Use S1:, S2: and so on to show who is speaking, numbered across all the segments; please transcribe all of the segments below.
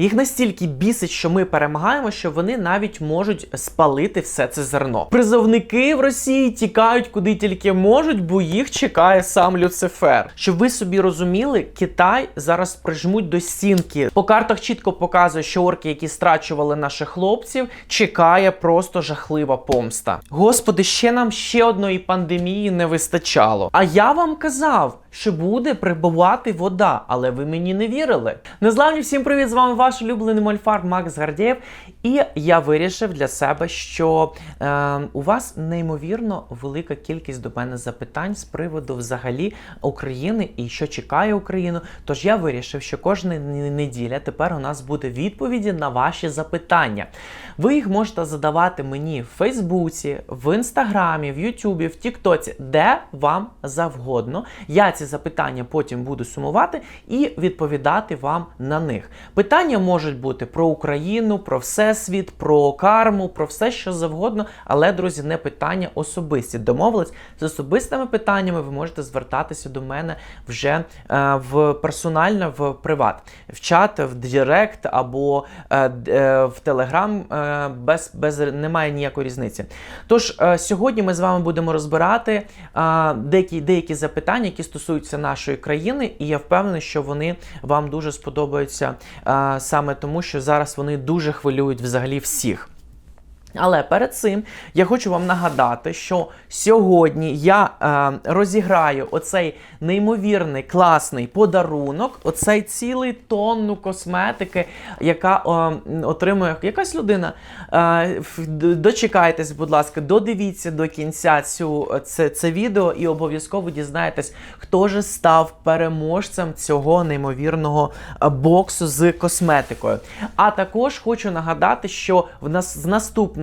S1: Їх настільки бісить, що ми перемагаємо, що вони навіть можуть спалити все це зерно. Призовники в Росії тікають куди тільки можуть, бо їх чекає сам Люцифер. Щоб ви собі розуміли, Китай зараз прижмуть до стінки. По картах чітко показує, що орки, які страчували наших хлопців, чекає просто жахлива помста. Господи, ще нам ще одної пандемії не вистачало. А я вам казав. Що буде прибувати вода, але ви мені не вірили. Незламні всім привіт! З вами ваш улюблений мольфар Макс Гардєєв. І я вирішив для себе, що е, у вас неймовірно велика кількість до мене запитань з приводу взагалі України і що чекає Україну. Тож я вирішив, що кожна неділя тепер у нас буде відповіді на ваші запитання. Ви їх можете задавати мені в Фейсбуці, в Інстаграмі, в Ютубі, в Тіктоці, де вам завгодно. Я ці запитання потім буду сумувати і відповідати вам на них. Питання можуть бути про Україну, про всесвіт, про карму, про все, що завгодно, але, друзі, не питання особисті. Домовились з особистими питаннями, ви можете звертатися до мене вже е, в персонально в приват, в чат, в Директ або е, е, в Телеграм. Е, без, без немає ніякої різниці. Тож е, сьогодні ми з вами будемо розбирати е, деякі, деякі запитання, які стосуються нашої країни, і я впевнений, що вони вам дуже сподобаються е, саме тому, що зараз вони дуже хвилюють взагалі всіх. Але перед цим я хочу вам нагадати, що сьогодні я е, розіграю оцей неймовірний класний подарунок, оцей цілий тонну косметики, яка е, отримує якась людина. Е, дочекайтесь, будь ласка, додивіться до кінця цю, це, це відео і обов'язково дізнаєтесь, хто же став переможцем цього неймовірного боксу з косметикою. А також хочу нагадати, що в нас з наступного,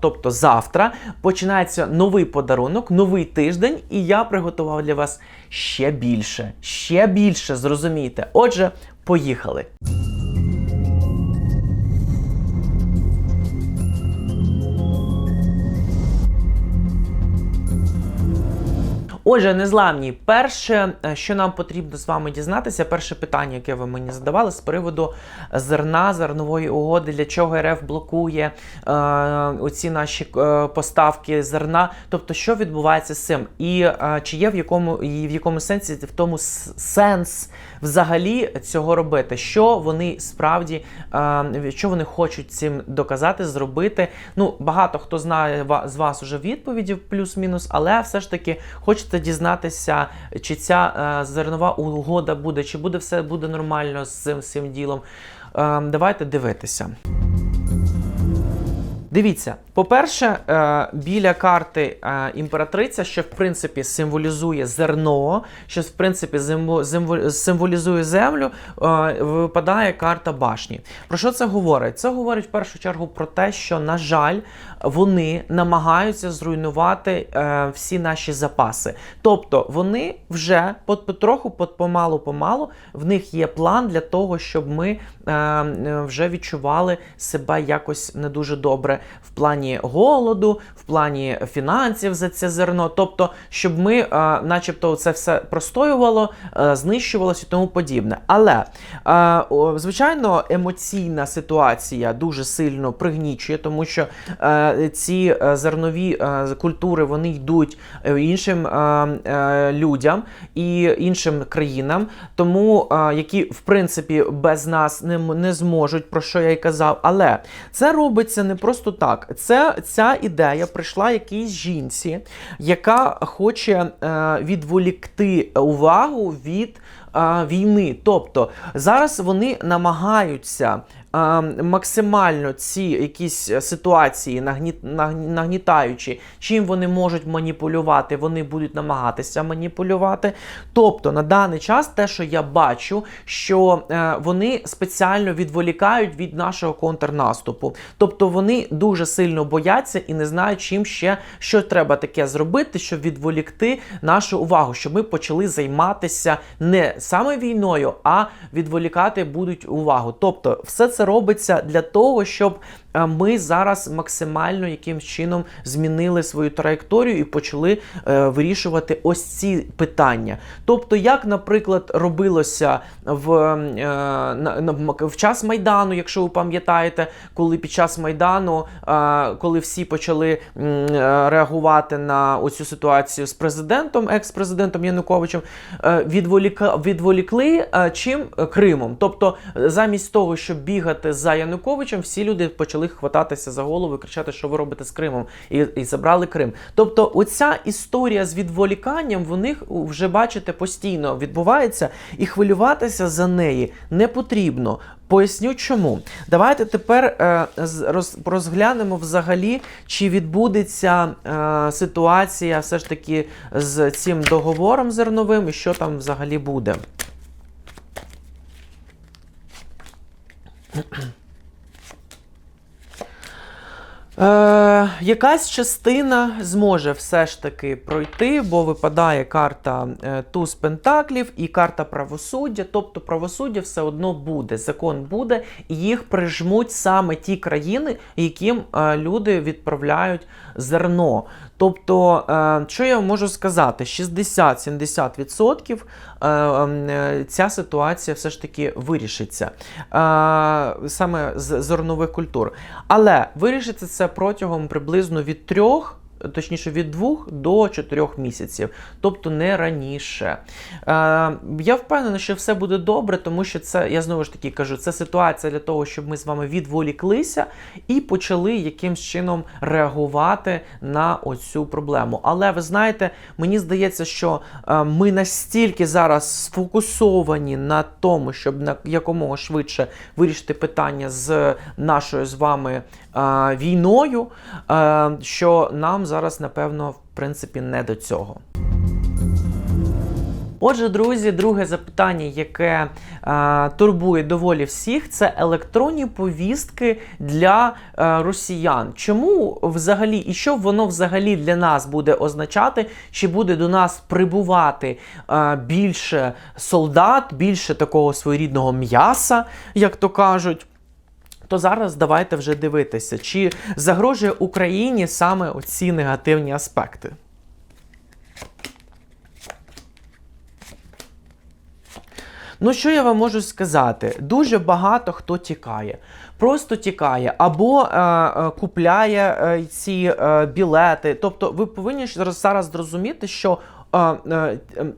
S1: тобто завтра, починається новий подарунок, новий тиждень, і я приготував для вас ще більше, ще більше, зрозумійте. Отже, поїхали. Отже, незламні, перше, е, що нам потрібно з вами дізнатися, перше питання, яке ви мені задавали з приводу зерна, зернової угоди, для чого РФ блокує е, оці наші е, поставки зерна. Тобто, що відбувається з цим, і е, чи є в якому і в якому сенсі в тому сенс взагалі цього робити? Що вони справді е, що вони хочуть цим доказати, зробити? Ну багато хто знає з вас уже відповіді плюс-мінус, але все ж таки хочете хочете дізнатися, чи ця е, зернова угода буде, чи буде все буде нормально з цим, з цим ділом. Е, давайте дивитися. Дивіться, по-перше, е, біля карти е, імператриця, що в принципі символізує зерно, що в принципі символізує землю, е, випадає карта башні. Про що це говорить? Це говорить в першу чергу про те, що, на жаль, вони намагаються зруйнувати всі наші запаси. Тобто вони вже потроху, помалу-помалу, в них є план для того, щоб ми вже відчували себе якось не дуже добре в плані голоду, в плані фінансів за це зерно. Тобто, щоб ми, е, начебто, це все простоювало, е, знищувалося і тому подібне. Але, е, звичайно, емоційна ситуація дуже сильно пригнічує, тому що ці зернові культури вони йдуть іншим людям і іншим країнам, тому які, в принципі, без нас не, не зможуть, про що я й казав. Але це робиться не просто так. Це Ця ідея прийшла якійсь жінці, яка хоче е, відволікти увагу від е, війни. Тобто зараз вони намагаються максимально ці якісь е, ситуації нагні, нагнітаючи, чим вони можуть маніпулювати, вони будуть намагатися маніпулювати. Тобто на даний час те, що я бачу, що е, вони спеціально відволікають від нашого контрнаступу. Тобто вони дуже сильно бояться і не знають, чим ще що треба таке зробити, щоб відволікти нашу увагу, щоб ми почали займатися не саме війною, а відволікати будуть увагу. Тобто, все це робиться для того, щоб ми зараз максимально якимсь чином змінили свою траєкторію і почали е, вирішувати ось ці питання. Тобто, як, наприклад, робилося в, е, на, на, в час Майдану, якщо ви пам'ятаєте, коли під час Майдану, е, коли всі почали е, реагувати на оцю ситуацію з президентом, екс-президентом Януковичем, е, відволіка, відволікли е, чим Кримом. Тобто, замість того, щоб бігати за Януковичем, всі люди почали хвататися за голову і кричати, що ви робите з Кримом, і, і забрали Крим. Тобто, оця історія з відволіканням в них вже бачите постійно відбувається, і хвилюватися за неї не потрібно. Поясню чому. Давайте тепер е, роз, розглянемо взагалі, чи відбудеться е, ситуація все ж таки з цим договором зерновим і що там взагалі буде. Е, якась частина зможе все ж таки пройти, бо випадає карта е, туз пентаклів і карта правосуддя. Тобто правосуддя все одно буде, закон буде, і їх прижмуть саме ті країни, яким е, люди відправляють зерно. Тобто, е, що я можу сказати, 60-70% е, е, ця ситуація все ж таки вирішиться саме з зернових культур. Але вирішиться це протягом приблизно від трьох. Точніше, від 2 до 4 місяців, тобто не раніше. Е, я впевнений, що все буде добре, тому що це, я знову ж таки кажу, це ситуація для того, щоб ми з вами відволіклися і почали якимсь чином реагувати на оцю проблему. Але ви знаєте, мені здається, що е, ми настільки зараз сфокусовані на тому, щоб на якомога швидше вирішити питання з нашою з вами війною, що нам зараз, напевно, в принципі, не до цього. Отже, друзі, друге запитання, яке е, турбує доволі всіх, це електронні повістки для е, росіян. Чому взагалі і що воно взагалі для нас буде означати? Чи буде до нас прибувати е, більше солдат, більше такого своєрідного м'яса, як то кажуть? То зараз давайте вже дивитися, чи загрожує Україні саме оці негативні аспекти. Ну, що я вам можу сказати? Дуже багато хто тікає. Просто тікає або е, е, купляє е, ці е, білети. Тобто, ви повинні зараз- зрозуміти, що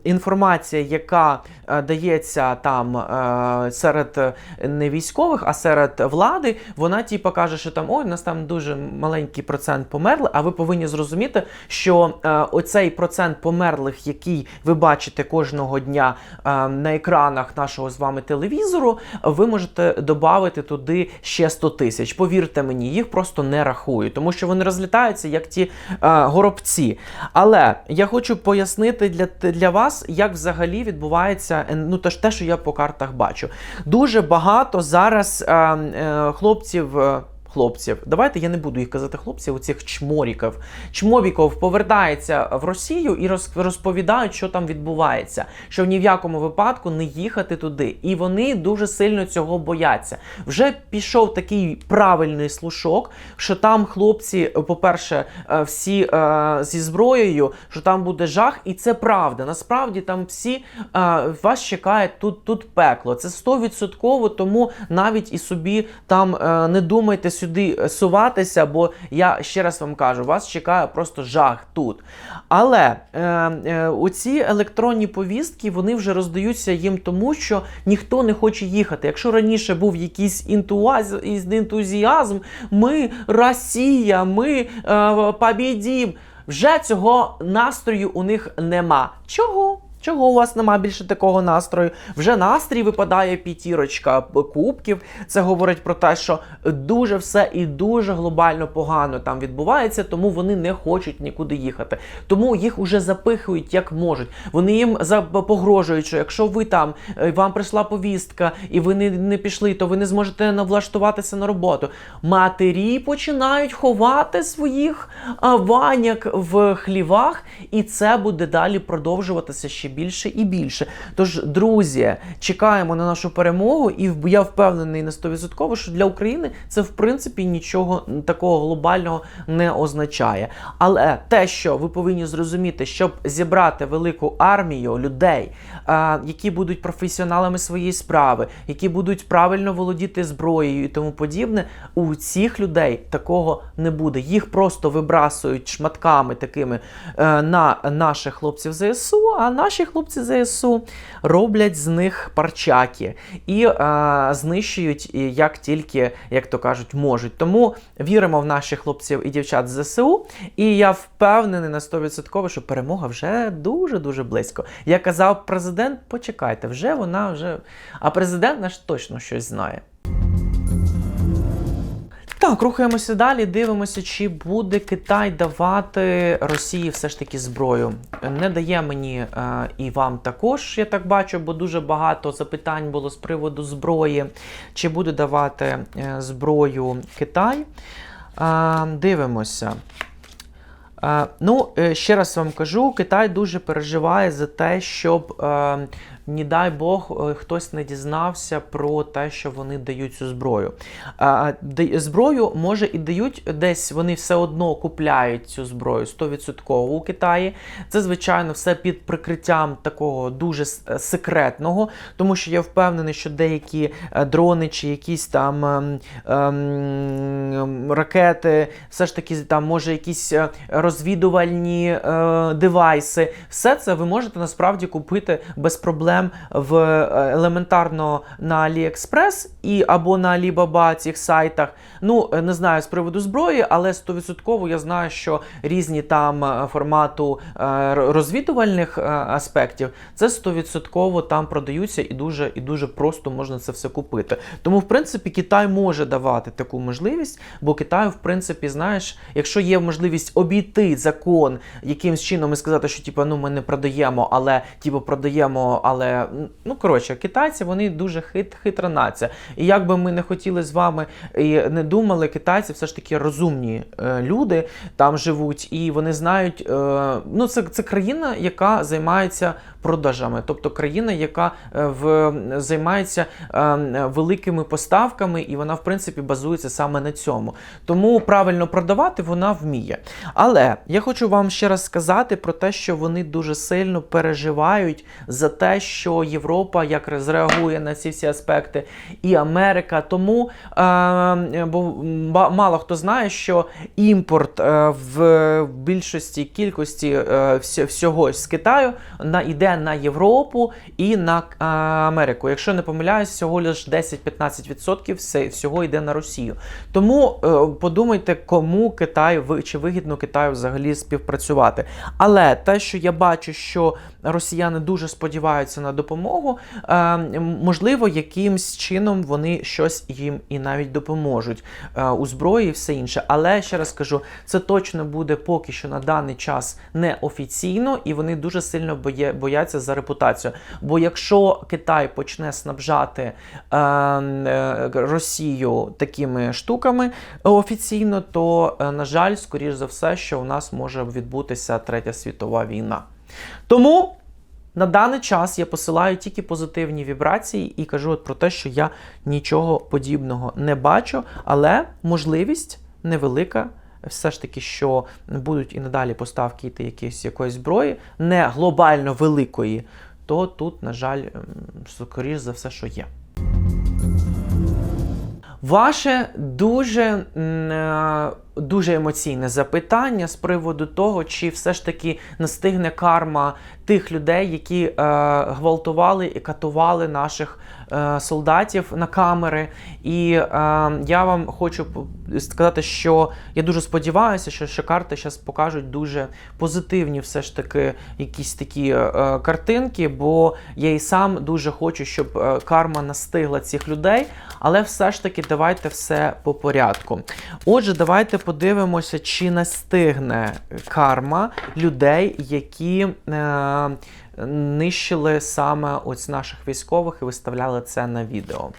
S1: інформація, яка е, дається там е, серед е, не військових, а серед влади, вона типу каже, що там ой, у нас там дуже маленький процент померли. А ви повинні зрозуміти, що е, оцей процент померлих, який ви бачите кожного дня е, на екранах нашого з вами телевізору, ви можете додати туди ще 100 тисяч. Повірте мені, їх просто не рахують, тому що вони розлітаються як ті е, горобці. Але я хочу пояснити для, для вас, як взагалі відбувається е, ну, те, те, що я по картах бачу. Дуже багато зараз е, е, хлопців. Е, Хлопців, давайте я не буду їх казати хлопців, оцих чморіків. Чмобіков повертається в Росію і роз- розповідають, що там відбувається, що ні в якому випадку не їхати туди. І вони дуже сильно цього бояться. Вже пішов такий правильний слушок, що там хлопці, по-перше, е, всі е, зі зброєю, що там буде жах, і це правда. Насправді там всі е, вас чекає тут, тут пекло. Це 100%, тому навіть і собі там е, не думайте сюди суватися, бо я ще раз вам кажу, вас чекає просто жах тут. Але е, е, оці електронні повістки вони вже роздаються їм тому, що ніхто не хоче їхати. Якщо раніше був якийсь ентузіазм, ми Росія, ми е, побідім. Вже цього настрою у них нема. Чого? Чого у вас нема більше такого настрою? Вже настрій випадає п'ятірочка кубків. Це говорить про те, що дуже все і дуже глобально погано там відбувається, тому вони не хочуть нікуди їхати. Тому їх уже запихують як можуть. Вони їм погрожують, що якщо ви там е, вам прийшла повістка і ви не, не пішли, то ви не зможете навлаштуватися на роботу. Матері починають ховати своїх ваняк в хлівах, і це буде далі продовжуватися ще більше і більше. Тож, друзі, чекаємо на нашу перемогу, і я впевнений на 100%, що для України це в принципі нічого такого глобального не означає. Але те, що ви повинні зрозуміти, щоб зібрати велику армію людей, які будуть професіоналами своєї справи, які будуть правильно володіти зброєю і тому подібне, у цих людей такого не буде. Їх просто вибрасують шматками такими е, на наших хлопців ЗСУ, а наші хлопці ЗСУ роблять з них парчаки і е, знищують як тільки, як то кажуть, можуть. Тому віримо в наших хлопців і дівчат з ЗСУ. І я впевнений на 100%, що перемога вже дуже дуже близько. Як казав президент, почекайте, вже вона вже. А президент наш точно щось знає. Так, рухаємося далі. Дивимося, чи буде Китай давати Росії все ж таки зброю. Не дає мені е, і вам також, я так бачу, бо дуже багато запитань було з приводу зброї. Чи буде давати е, зброю Китай? Е, дивимося. Е, ну, е, ще раз вам кажу, Китай дуже переживає за те, щоб, не дай Бог, е, хтось не дізнався про те, що вони дають цю зброю. Зброю, може, і дають десь, вони все одно купляють цю зброю 100% у Китаї. Це, звичайно, все під прикриттям такого дуже е, секретного, тому що я впевнений, що деякі е, дрони чи якісь там ем, ем, ракети, все ж таки там може якісь розвідувальні е, девайси. Все це ви можете насправді купити без проблем в е, елементарно на AliExpress і або на Alibaba цих сайтах. Ну е, не знаю з приводу зброї, але 100% я знаю, що різні там е, формату розвідувальних аспектів це 100% там продаються і дуже і дуже просто можна це все купити. Тому, в принципі, Китай може давати таку можливість, бо Китаю, в принципі, знаєш, якщо є можливість обійти закон якимсь чином і сказати, що типу, ну ми не продаємо, але типу продаємо, але ну коротше, китайці вони дуже хит, хитра нація. І як би ми не хотіли з вами і не думали, китайці все ж таки розумні е, люди там живуть, і вони знають, е, ну це, це країна, яка займається продажами, тобто країна, яка е, в займається е, великими поставками, і вона, в принципі, базується саме на цьому. Тому правильно продавати вона вміє. Але я хочу вам ще раз сказати про те, що вони дуже сильно переживають за те, що Європа як зреагує на ці всі аспекти, і Америка. Тому е, бо мало хто знає, що імпорт е, в більшості кількості всього з Китаю на на Європу і на Америку. Якщо не помиляюсь, всього лише 10-15% всього йде на Росію. Тому е, подумайте, кому Китай чи вигідно Китаю взагалі співпрацювати. Але те, що я бачу, що росіяни дуже сподіваються на допомогу, е, можливо, якимсь чином вони щось їм і навіть допоможуть е, у зброї і все інше. Але ще раз кажу, це точно буде поки що на даний час неофіційно, і вони дуже сильно боє, бояться за репутацію. Бо якщо Китай почне снабжати е, е, Росію такими штуками офіційно, то, на жаль, скоріш за все, що у нас може відбутися третя світова війна. Тому на даний час я посилаю тільки позитивні вібрації і кажу от про те, що я нічого подібного не бачу, але можливість невелика. Все ж таки, що будуть і надалі поставки йти якісь якоїсь зброї, не глобально великої, то тут, на жаль, скоріш за все, що є. Ваше дуже, е, дуже емоційне запитання з приводу того, чи все ж таки настигне карма тих людей, які е, гвалтували і катували наших е, солдатів на камери. І е, я вам хочу сказати, що я дуже сподіваюся, що, що карти зараз покажуть дуже позитивні, все ж таки, якісь такі е, картинки, бо я і сам дуже хочу, щоб е, карма настигла цих людей. Але все ж таки давайте все по порядку. Отже, давайте подивимося, чи настигне карма людей, які е, нищили саме ось наших військових і виставляли це на відео.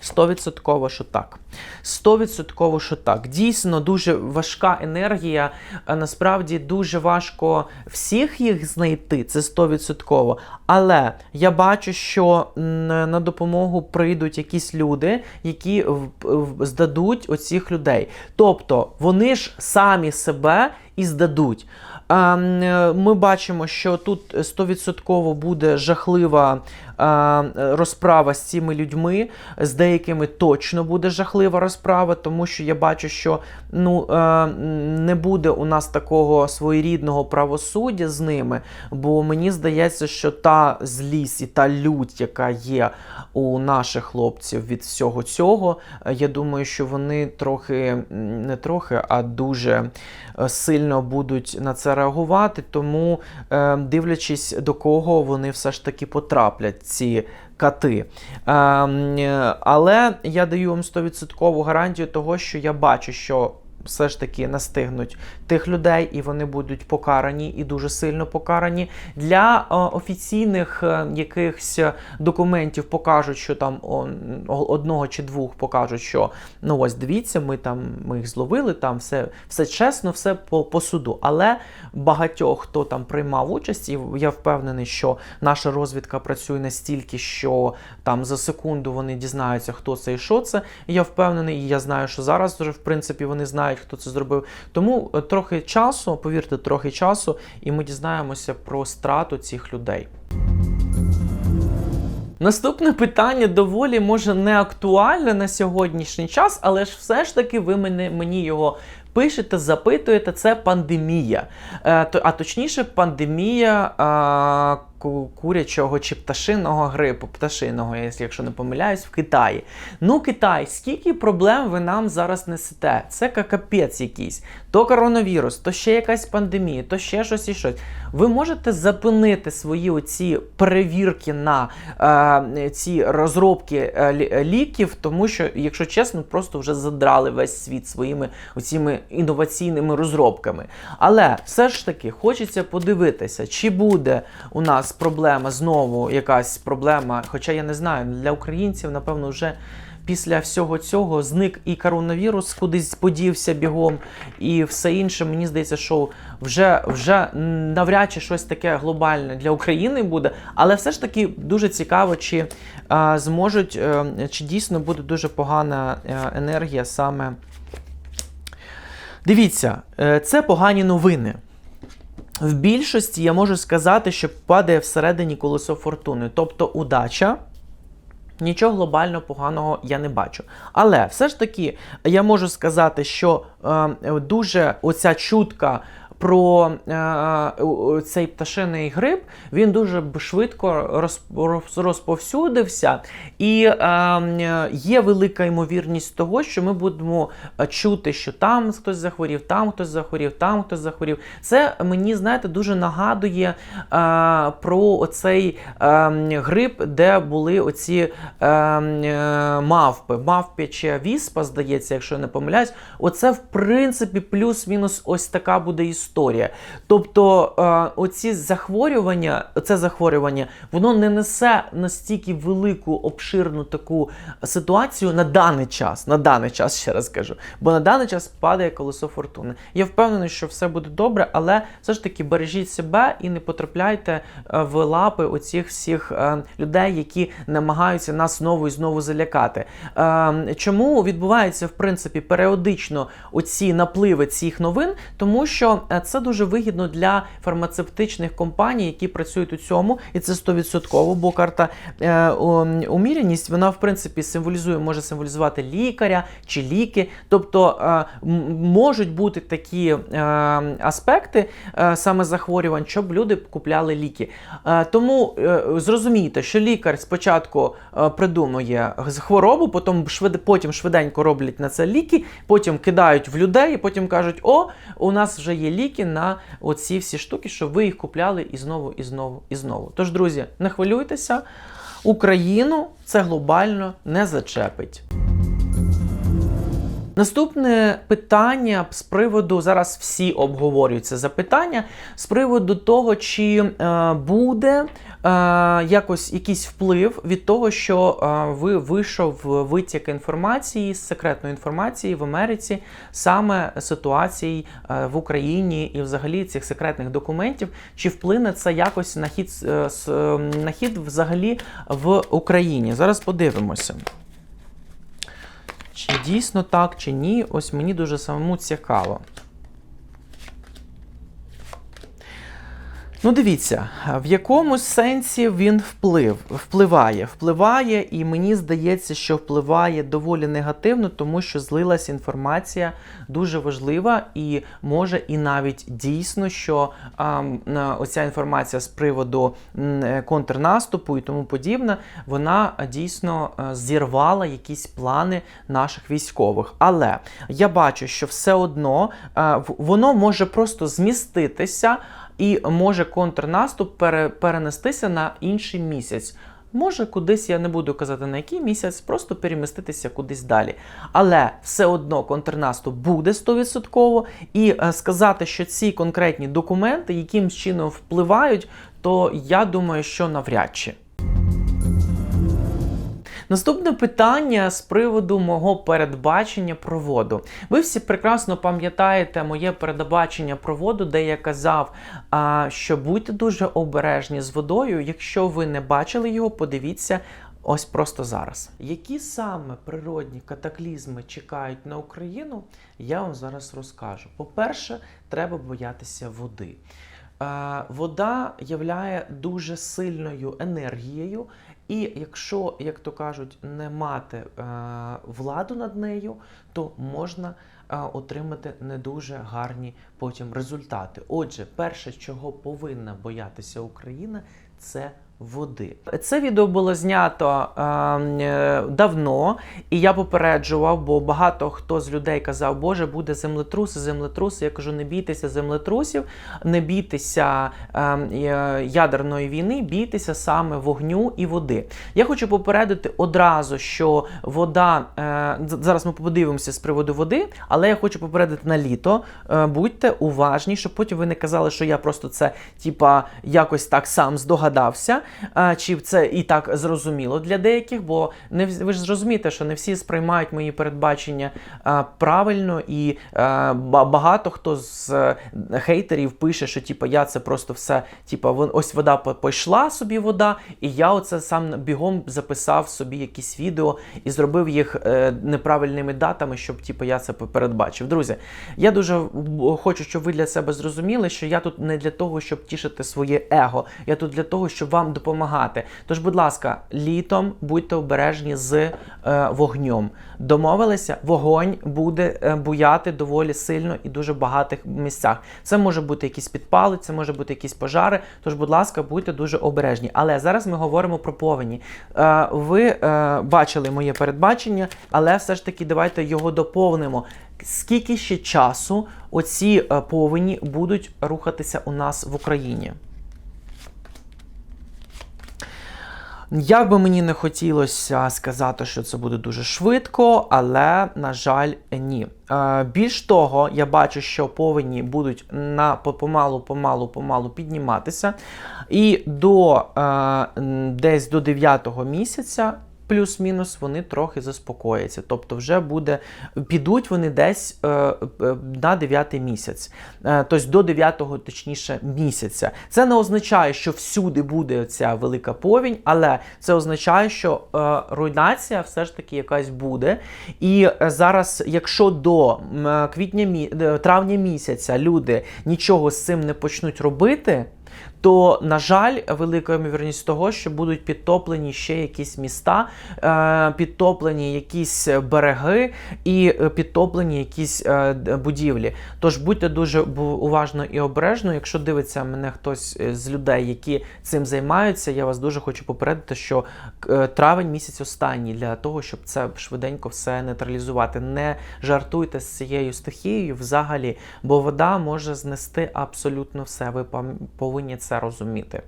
S1: Стовідсотково, що так. 100% що так. Дійсно, дуже важка енергія. Насправді дуже важко всіх їх знайти, це 100%. Але я бачу, що на допомогу прийдуть якісь люди, які здадуть оцих людей. Тобто вони ж самі себе і здадуть. Ем, е, Ми бачимо, що тут 100% буде жахлива е, розправа з цими людьми. З деякими точно буде жахлива розправа, тому що я бачу, що ну, е, не буде у нас такого своєрідного правосуддя з ними, бо мені здається, що та злість і та лють, яка є у наших хлопців від всього цього, е, я думаю, що вони трохи не трохи, а дуже е, сильно будуть на це реагувати. Тому, дивлячись до кого вони все ж таки потраплять, ці кати. Ем, але я даю вам 100% гарантію того, що я бачу, що. Все ж таки настигнуть тих людей, і вони будуть покарані і дуже сильно покарані. Для е, офіційних е, якихось документів покажуть, що там одного чи двох покажуть, що ну ось дивіться, ми там ми їх зловили, там все, все чесно, все по, по суду. Але багатьох, хто там приймав участь, і я впевнений, що наша розвідка працює настільки, що там за секунду вони дізнаються, хто це і що це. І я впевнений, і я знаю, що зараз вже в принципі вони знають, хто це зробив. Тому е, трохи часу, повірте, трохи часу, і ми дізнаємося про страту цих людей. Наступне питання доволі може не актуальне на сьогоднішній час, але ж все ж таки ви мене, мені його пишете, запитуєте. Це пандемія. Е, а точніше, пандемія курячого чи пташиного грипу, пташиного, якщо не помиляюсь, в Китаї. Ну, Китай, скільки проблем ви нам зараз несете? Це капець якийсь. То коронавірус, то ще якась пандемія, то ще щось і щось. Ви можете зупинити свої оці перевірки на е, ці розробки е, ліків, тому що, якщо чесно, просто вже задрали весь світ своїми оціми інноваційними розробками. Але все ж таки хочеться подивитися, чи буде у нас проблема знову якась проблема. Хоча я не знаю, для українців, напевно, вже. Після всього цього зник і коронавірус кудись подівся бігом, і все інше. Мені здається, що вже, вже навряд чи щось таке глобальне для України буде. Але все ж таки дуже цікаво, чи а, зможуть, е, чи дійсно буде дуже погана е, енергія саме. Дивіться, е, це погані новини. В більшості я можу сказати, що падає всередині колесо фортуни, тобто удача. Нічого глобально поганого я не бачу. Але все ж таки я можу сказати, що е, дуже оця чутка про е, цей пташиний гриб, він дуже швидко роз- роз- розповсюдився, і е, е, є велика ймовірність того, що ми будемо е, чути, що там хтось захворів, там хтось захворів, там хтось захворів. Це мені, знаєте, дуже нагадує е, про оцей е, гриб, де були оці е, е, мавпи, мавпяча віспа, здається, якщо я не помиляюсь. Оце, в принципі, плюс-мінус ось така буде історія. Тобто, е, оці захворювання, це захворювання, воно не несе настільки велику обширну таку ситуацію на даний час. На даний час ще раз кажу. Бо на даний час падає колесо фортуни. Я впевнений, що все буде добре, але все ж таки бережіть себе і не потрапляйте е, в лапи оцих всіх е, людей, які намагаються нас знову і знову залякати. Чому відбуваються в принципі періодично оці напливи цих новин? Тому що це дуже вигідно для фармацевтичних компаній, які працюють у цьому, і це 100%, бо карта е, уміряність, вона в принципі символізує, може символізувати лікаря чи ліки. Тобто е, можуть бути такі е, аспекти е, саме захворювань, щоб люди купляли ліки. Е, тому е, зрозумійте, що лікар спочатку е, придумує хворобу, потім, потім швиденько роблять на це ліки, потім кидають в людей, потім кажуть: о, у нас вже є ліки на оці всі штуки, щоб ви їх купляли і знову, і знову, і знову. Тож, друзі, не хвилюйтеся, Україну це глобально не зачепить. Наступне питання з приводу зараз всі обговорюють це запитання з приводу того, чи е, буде е, якось якийсь вплив від того, що е, ви вийшов витік інформації з секретної інформації в Америці, саме ситуацій е, в Україні і взагалі цих секретних документів, чи вплине це якось на хід, е, е, на хід взагалі в Україні? Зараз подивимося. Чи дійсно так, чи ні, ось мені дуже самому цікаво. Ну, дивіться, в якому сенсі він вплив, впливає. Впливає, і мені здається, що впливає доволі негативно, тому що злилась інформація дуже важлива, і може і навіть дійсно, що а, оця інформація з приводу е, контрнаступу і тому подібне, вона дійсно зірвала якісь плани наших військових. Але я бачу, що все одно а, в- воно може просто зміститися і може контрнаступ пере, перенестися на інший місяць. Може, кудись я не буду казати на який місяць, просто переміститися кудись далі. Але все одно контрнаступ буде 100%. І е, сказати, що ці конкретні документи якимсь чином впливають, то я думаю, що навряд чи. Наступне питання з приводу мого передбачення про воду. Ви всі прекрасно пам'ятаєте моє передбачення про воду, де я казав, що будьте дуже обережні з водою. Якщо ви не бачили його, подивіться. Ось просто зараз. Які саме природні катаклізми чекають на Україну, я вам зараз розкажу. По-перше, треба боятися води. Е, Вода являє дуже сильною енергією, і якщо, як то кажуть, не мати е, владу над нею, то можна е, отримати не дуже гарні потім результати. Отже, перше, чого повинна боятися Україна, це води. Це відео було знято е, е, давно, і я попереджував, бо багато хто з людей казав, Боже, буде землетрус, землетрус. Я кажу, не бійтеся землетрусів, не бійтеся е, е, ядерної війни, бійтеся саме вогню і води. Я хочу попередити одразу, що вода е, зараз ми подивимося з приводу води, але я хочу попередити на літо. Е, будьте уважні, щоб потім ви не казали, що я просто це типа якось так сам здогадався, чи це і так зрозуміло для деяких, бо не ви ж зрозумієте, що не всі сприймають мої передбачення правильно, і багато хто з е, хейтерів пише, що типа я це просто все, вон- ось вода по- пішла собі вода, і я оце сам бігом записав собі якісь відео і зробив їх е, неправильними датами, щоб типу, я це передбачив. Друзі, я дуже хочу, щоб ви для себе зрозуміли, що я тут не для того, щоб тішити своє его. Я тут для того, щоб вам допомагати. Тож, будь ласка, літом будьте обережні з е, вогнем. Домовилися, вогонь буде е, буяти доволі сильно і дуже багатих місцях. Це може бути якісь підпали, це може бути якісь пожари. Тож, будь ласка, будьте дуже обережні. Але зараз ми говоримо про повені. Е, ви е, бачили моє передбачення, але все ж таки давайте його доповнимо. Скільки ще часу оці е, повені будуть рухатися у нас в Україні? Як би мені не хотілося сказати, що це буде дуже швидко, але на жаль, ні. Е, більш того, я бачу, що повені будуть на помалу, помалу, помалу підніматися, і до е, десь до 9 місяця. Плюс-мінус вони трохи заспокояться. Тобто, вже буде підуть вони десь е, е, на 9 місяць, е, тобто до 9-го, точніше, місяця. Це не означає, що всюди буде ця велика повінь, але це означає, що е, руйнація все ж таки якась буде. І зараз, якщо до квітня е, травня місяця люди нічого з цим не почнуть робити. То, на жаль, велика ймовірність того, що будуть підтоплені ще якісь міста, е, підтоплені якісь береги і е, підтоплені якісь е, будівлі. Тож будьте дуже уважно і обережно. Якщо дивиться мене хтось з людей, які цим займаються, я вас дуже хочу попередити, що травень місяць останній для того, щоб це швиденько все нейтралізувати. Не жартуйте з цією стихією взагалі, бо вода може знести абсолютно все. Ви повинні це розуміти.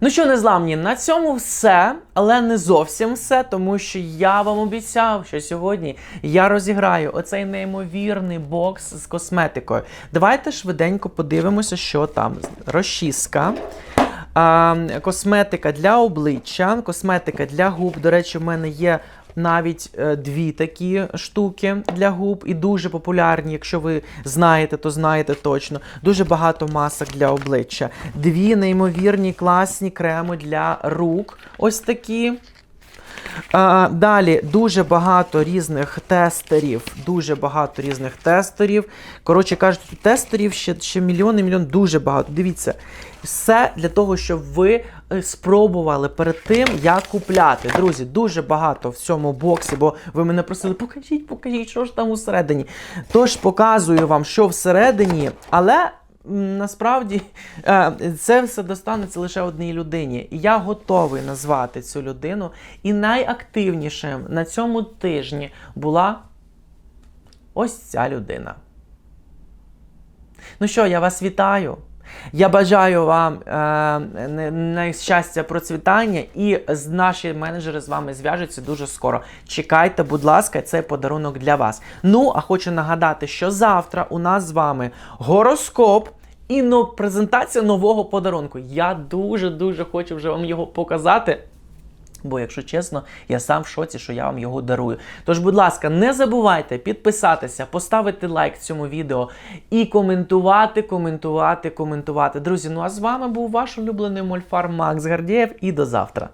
S1: Ну що, незламні, на цьому все, але не зовсім все, тому що я вам обіцяв, що сьогодні я розіграю оцей неймовірний бокс з косметикою. Давайте швиденько подивимося, що там. Розчіска. Косметика для обличчя, косметика для губ. До речі, в мене є навіть е, дві такі штуки для губ, і дуже популярні. Якщо ви знаєте, то знаєте точно. Дуже багато масок для обличчя. Дві неймовірні класні креми для рук. Ось такі. Далі дуже багато різних тестерів. Дуже багато різних тестерів. Коротше кажучи, тестерів ще, ще мільйони, мільйон, дуже багато. Дивіться, все для того, щоб ви е, спробували перед тим, як купляти. Друзі, дуже багато в цьому боксі, бо ви мене просили, покажіть, покажіть, що ж там усередині. Тож показую вам, що всередині, але. Насправді е, це все достанеться лише одній людині. І я готовий назвати цю людину. І найактивнішим на цьому тижні була ось ця людина. Ну що, я вас вітаю. Я бажаю вам е, не- не щастя, процвітання, і з наші менеджери з вами зв'яжуться дуже скоро. Чекайте, будь ласка, цей подарунок для вас. Ну, а хочу нагадати, що завтра у нас з вами гороскоп. І ну, презентація нового подарунку. Я дуже-дуже хочу вже вам його показати. Бо, якщо чесно, я сам в шоці, що я вам його дарую. Тож, будь ласка, не забувайте підписатися, поставити лайк цьому відео і коментувати, коментувати, коментувати. Друзі, ну а з вами був ваш улюблений мольфар Макс Гардієв і до завтра.